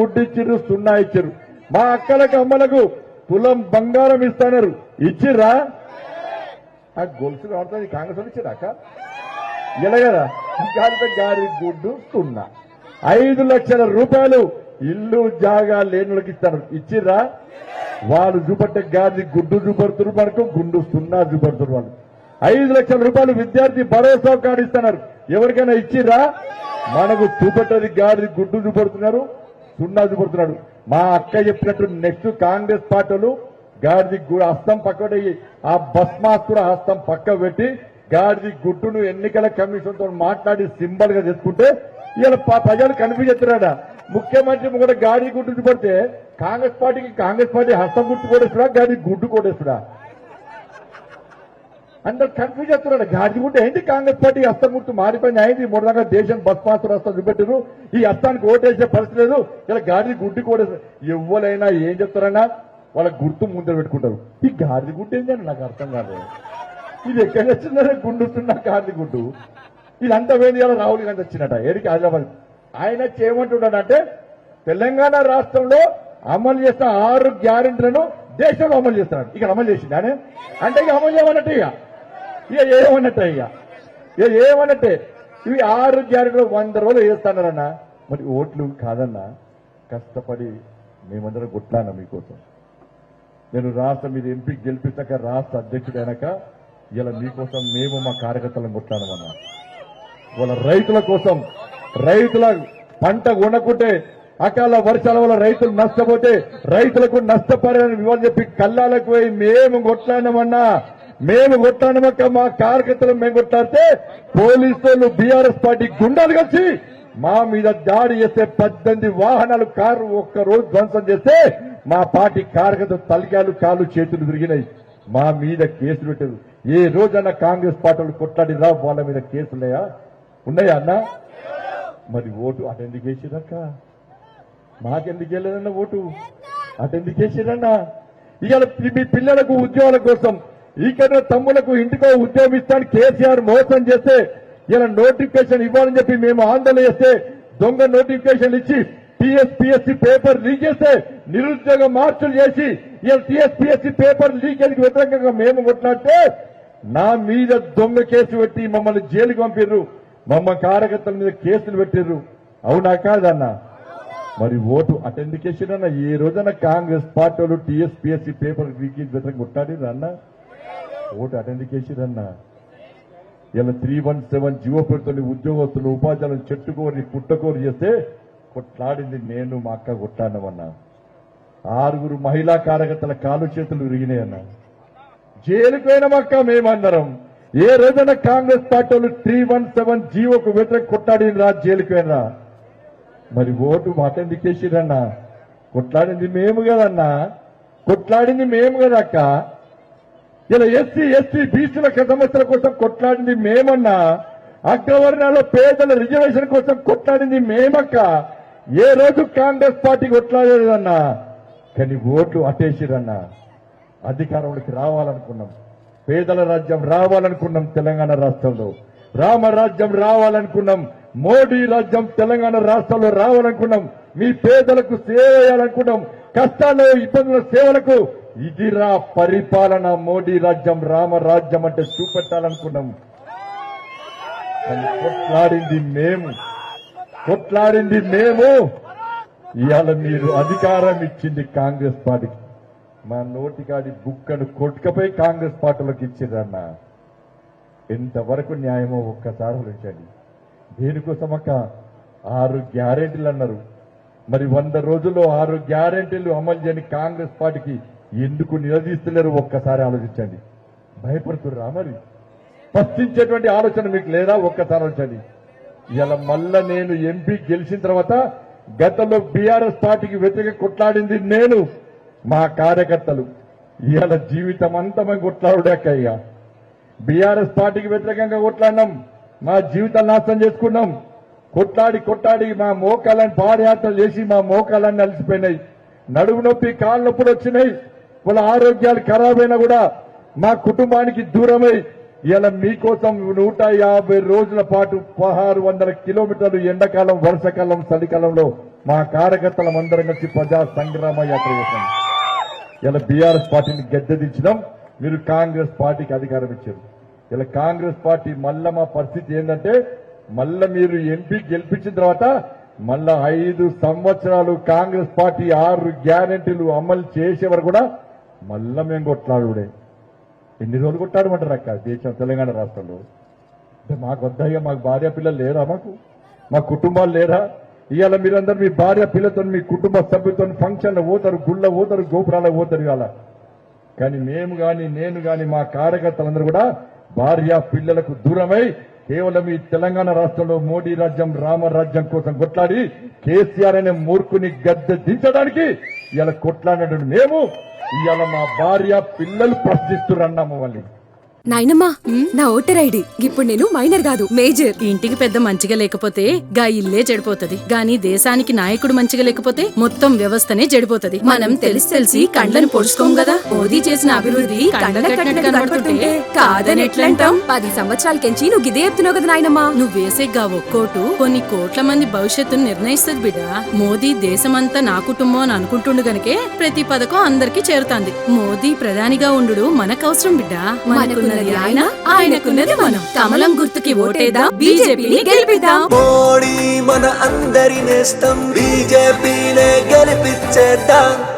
గుడ్డిచ్చిర్రు సున్నా ఇచ్చిర్రు మా అక్కలకు అమ్మలకు తులం బంగారం ఇస్తానరు. ఇచ్చిర్రా? ఆ గొలుసు కాడుతుంది కాంగ్రెస్ వాళ్ళు అక్క? ఎలాగరా గారి గుడ్డు సున్నా. ఐదు లక్షల రూపాయలు ఇల్లు జాగా లేని వాళ్ళకి ఇస్తారు. ఇచ్చిర్రా? వాళ్ళు చూపట్టే గారి గుడ్డు చూపడుతున్నారు మనకు గుండు సున్నా చూపడుతున్నారు వాళ్ళు. ఐదు లక్షల రూపాయలు విద్యార్థి భరోసా కార్డు ఇస్తున్నారు ఎవరికైనా ఇచ్చిర్రా? మనకు చూపట్టది గారి గుడ్డు చూపడుతున్నారు. సున్నా చూపడుతున్నాడు మా అక్క చెప్పినట్టు నెక్స్ట్ కాంగ్రెస్ పార్టీలు గాడిది హస్తం పక్కన ఆ భస్మాసుర హస్తం పక్క పెట్టి గాడిది గుడ్డును ఎన్నికల కమిషన్తో మాట్లాడి సింబల్గా తెచ్చుకుంటే ఇలా ప్రజలు కన్ఫ్యూజ్ చేస్తున్నాడ ముఖ్యమంత్రి కూడా గాడి గుడ్డు పడితే కాంగ్రెస్ పార్టీకి కాంగ్రెస్ పార్టీ హస్తం గుర్తు కొడేస్తుడా గాడి గుడ్డు కొడేస్తుడా అందరు కన్ఫ్యూజ్ చేస్తున్నాడు. గాడి ఏంటి? కాంగ్రెస్ పార్టీ అస్తం గుర్తు మారిపోయింది. అయింది. మూడు దాకా దేశం బస్మాసుర హస్తం చూపెట్టారు ఈ అస్తానికి ఓటేసే పరిస్థితి లేదు. ఇలా గాడి గుడ్డు కూడా ఎవరైనా ఏం చెప్తారన్నా? వాళ్ళ గుర్తు ముందర పెట్టుకుంటారు. ఈ గాడి గుడ్డు ఏంటంటే నాకు అర్థం కాదు ఇది ఎక్కడ వచ్చిందనే గుండుతున్న గాడి. గుడ్డు ఇదంతా వేది ఇలా రాహుల్ గాంధీ వచ్చినట ఏడికి హైదరాబాద్ ఆయన చేయమంటున్నాడంటే తెలంగాణ రాష్ట్రంలో అమలు చేసిన ఆరు గ్యారెంటీలను దేశంలో అమలు చేస్తున్నాడు. ఇక్కడ అమలు చేసింది అంటే ఇక అమలు చేయమన్నట్టు ఇక. ఇక ఏమన్నట్టే ఇక? ఇక ఏమన్నట్టే? ఇవి ఆరు గ్యారెంటీలు వంద రోజులు వేస్తున్నారన్న మరి ఓట్లు కాదన్న. కష్టపడి మేమందరం కొట్లానా మీకోసం. నేను రాష్ట్ర మీద ఎంపీ గెలిపించాక రాష్ట్ర అధ్యక్షుడు అయినాక ఇలా మీకోసం మేము మా కార్యకర్తలను కొట్లాడమన్నా వాళ్ళ రైతుల కోసం రైతుల పంట కొనకుంటే అకాల వర్షాల వల్ల రైతులు నష్టపోతే రైతులకు నష్టపరిహారం ఇవ్వాలని చెప్పి కల్లాలకు పోయి మేము కొట్లాడమన్నా మేము కొట్లాడినామక్క మా కార్యకర్తలు మేము కొట్లాడితే పోలీసులు బీఆర్ఎస్ పార్టీ గుండాలు కలిసి మా మీద దాడి చేస్తే పద్దెనిమిది వాహనాలు కారు ఒక్క రోజు ధ్వంసం చేస్తే మా పార్టీ కార్యకర్తలు తలికాలు కాళ్ళు చేతులు తిరిగినాయి. మా మీద కేసులు పెట్టారు. ఏ రోజన్నా కాంగ్రెస్ పార్టీలు కొట్లాడిరా వాళ్ళ మీద కేసులున్నాయా ఉన్నాయా? అన్న? మరి ఓటు అటెందుకు వేసిరక్క మాకెందుకు వెళ్ళదన్న ఓటు? అటెందుకు వేసిరన్నా ఇవాళ మీ పిల్లలకు ఉద్యోగాల కోసం ఈకన్నా తమ్ములకు ఇంటికో ఉద్యోగం ఇస్తాను కేసీఆర్ మోసం చేస్తే ఇలా నోటిఫికేషన్ ఇవ్వాలని చెప్పి మేము ఆందోళన చేస్తే దొంగ నోటిఫికేషన్ ఇచ్చి టీఎస్పీఎస్సీ పేపర్ లీక్ చేస్తే నిరుద్యోగ మార్పులు చేసి ఇలా టీఎస్పీఎస్సీ పేపర్ లీకేజ్కి వ్యతిరేకంగా మేము కొట్లాడితే నా మీద దొంగ కేసు పెట్టి మమ్మల్ని జైలుకి పంపిర్రు. మమ్మ కార్యకర్తల మీద కేసులు పెట్టిర్రు. అవునా కాదన్నా మరి ఓటు అటెండ్ చేసిరన్న ఈ రోజున కాంగ్రెస్ పార్టీ వాళ్ళు టీఎస్పీఎస్సీ పేపర్ లీకేజ్ వ్యతిరేకంగా కొట్టాడిర్రు అన్నా? ఓటు అటెండ్ ఇలా త్రీ వన్ సెవెన్ జీవో పేరుతో ఉద్యోగస్తులు ఉపాధ్యాయులను చెట్టుకోరి పుట్టకోరి చేస్తే కొట్లాడింది నేను మా అక్క కొట్టానమన్నా ఆరుగురు మహిళా కార్యకర్తల కాలు చేతులు విరిగినాయన్నా జైలుకు పోయినామక్క మేమందరం. ఏ రోజైనా కాంగ్రెస్ పార్టీ వాళ్ళు త్రీ వన్ సెవెన్ జీవోకు వ్యతిరేక కొట్టాడినరా జైలుకు పోయినరా? మరి ఓటు మాటెందుకు చేసిరన్నా. కొట్లాడింది మేము కదన్నా. కొట్లాడింది మేము కదక్క ఇలా ఎస్సీ ఎస్టీ బీసీల సమస్యల కోసం కొట్లాడింది మేమన్నా అగ్రవర్ణాల్లో పేదల రిజర్వేషన్ కోసం కొట్లాడింది మేమక్క ఏ రోజు కాంగ్రెస్ పార్టీ కొట్లాడలేదన్నా కానీ ఓట్లు అటేసిరన్నా అధికారంలోకి రావాలనుకున్నాం. పేదల రాజ్యం రావాలనుకున్నాం తెలంగాణ రాష్ట్రంలో. రామరాజ్యం రావాలనుకున్నాం మోడీ రాజ్యం తెలంగాణ రాష్ట్రంలో రావాలనుకున్నాం. మీ పేదలకు సేవ చేయాలనుకున్నాం. కష్టాల్లో ఇబ్బందుల సేవలకు ఇదిరా పరిపాలన మోడీ రాజ్యం రామరాజ్యం అంటే చూపెట్టాలనుకున్నాం. కానీ కొట్లాడింది మేము. కొట్లాడింది మేము. ఇవాళ మీరు అధికారం ఇచ్చింది కాంగ్రెస్ పార్టీకి మా నోటికాడి బుక్కను కొట్టుకపోయి కాంగ్రెస్ పార్టీలోకి ఇచ్చిరన్న ఎంతవరకు న్యాయమో ఒక్కసారి ఆలోచించండి. దేనికోసం అక్క? ఆరు గ్యారెంటీలు అన్నారు. మరి వంద రోజుల్లో ఆరు గ్యారెంటీలు అమలు చేయని కాంగ్రెస్ పార్టీకి ఎందుకు నిలదీస్తున్నారు? ఒక్కసారి ఆలోచించండి. భయపడుతుర్రా మరి? స్పష్టించేటువంటి ఆలోచన మీకు లేదా? ఒక్కసారి ఆలోచండి ఇలా మళ్ళా నేను ఎంపీ గెలిచిన తర్వాత గతంలో బీఆర్ఎస్ పార్టీకి వ్యతిరేక కొట్లాడింది నేను మా కార్యకర్తలు. ఇవాళ జీవితం అంతా మేము బీఆర్ఎస్ పార్టీకి వ్యతిరేకంగా కొట్లాడినాం. మా జీవితాలు నాశనం చేసుకున్నాం. కొట్లాడి కొట్లాడి మా మోకాలని పాదయాత్రలు చేసి మా మోకాలన్నీ అలసిపోయినాయి. నడుము నొప్పి కాళ్ళ నొప్పులు వచ్చినాయి. వాళ్ళ ఆరోగ్యాలు ఖరాబ్ అయినా కూడా మా కుటుంబానికి దూరమై ఇలా మీకోసం నూట యాభై రోజుల పాటు పదహారు వందల కిలోమీటర్లు ఎండాకాలం వర్షాకాలం చలికాలంలో మా కార్యకర్తలం అందరం కలిసి ప్రజా సంగ్రామ యాత్ర చేశాం. ఇలా బీఆర్ఎస్ పార్టీని గద్దెదించడం మీరు కాంగ్రెస్ పార్టీకి అధికారం ఇచ్చారు. ఇలా కాంగ్రెస్ పార్టీ మళ్ళా మా పరిస్థితి ఏంటంటే మళ్ళా మీరు ఎంపీ గెలిపించిన తర్వాత మళ్ళా ఐదు సంవత్సరాలు కాంగ్రెస్ పార్టీ ఆరు గ్యారెంటీలు అమలు చేసే వరకు కూడా మళ్ళా మేము కొట్లాడుడే ఎన్ని రోజులు కొట్టాడమంటారు అక్క దేశం తెలంగాణ రాష్ట్రంలో. అంటే మాకు వద్దయ్యా మాకు భార్య పిల్లలు లేరా మాకు? మా కుటుంబాలు లేరా? ఇవాళ మీరందరూ మీ భార్య పిల్లతో మీ కుటుంబ సభ్యులతో ఫంక్షన్లు పోతారు గుళ్ళ పోతారు గోపురాలకు పోతారు ఇవాళ. కానీ మేము కానీ నేను గాని మా కార్యకర్తలందరూ కూడా భార్య పిల్లలకు దూరమై కేవలం ఈ తెలంగాణ రాష్ట్రంలో మోడీ రాజ్యం రామరాజ్యం కోసం కొట్లాడి కేసీఆర్ అనే మూర్ఖుని గద్దె దించడానికి ఇలా కొట్లాడినటువంటి మేము ఇవాళ మా భార్య పిల్లలు ప్రశ్నిస్తున్నారు మమ్మల్ని. నాయనమ్మా నా ఓటర్ ఐడి. ఇప్పుడు నేను మైనర్ కాదు మేజర్. ఇంటికి పెద్ద మంచిగా లేకపోతే గా ఇల్లే చెడిపోతది. గాని దేశానికి నాయకుడు మంచిగా లేకపోతే మొత్తం వ్యవస్థనే చెడిపోతది. మనం తెలిసి తెలిసి కండ్లను పొడుచుకోం కదా. మోదీ చేసిన అభివృద్ధి కనబడుతుంటే కాదని ఎట్లంటాం పది సంవత్సరాల కెంచి నువ్వు ఇదే చెప్తున్నావు కదా నాయనమ్మా. నువ్వు వేసే గా ఒక్కోటు కొన్ని కోట్ల మంది భవిష్యత్తును నిర్ణయిస్తుంది బిడ్డ. మోదీ దేశమంతా నా కుటుంబం అని అనుకుంటుండు గనకే ప్రతి పథకం అందరికీ చేరుతాంది. మోదీ ప్రధానిగా ఉండు మనకు అవసరం బిడ్డ. మనకున్నది ఆయన? ఆయనకున్నది మనం. కమలం గుర్తుకి ఓటేద్దాం బీజేపీని గెలిపిద్దాం. మోడీ మన అందరి నేస్తం బీజేపీనే గెలిపించేద్దాం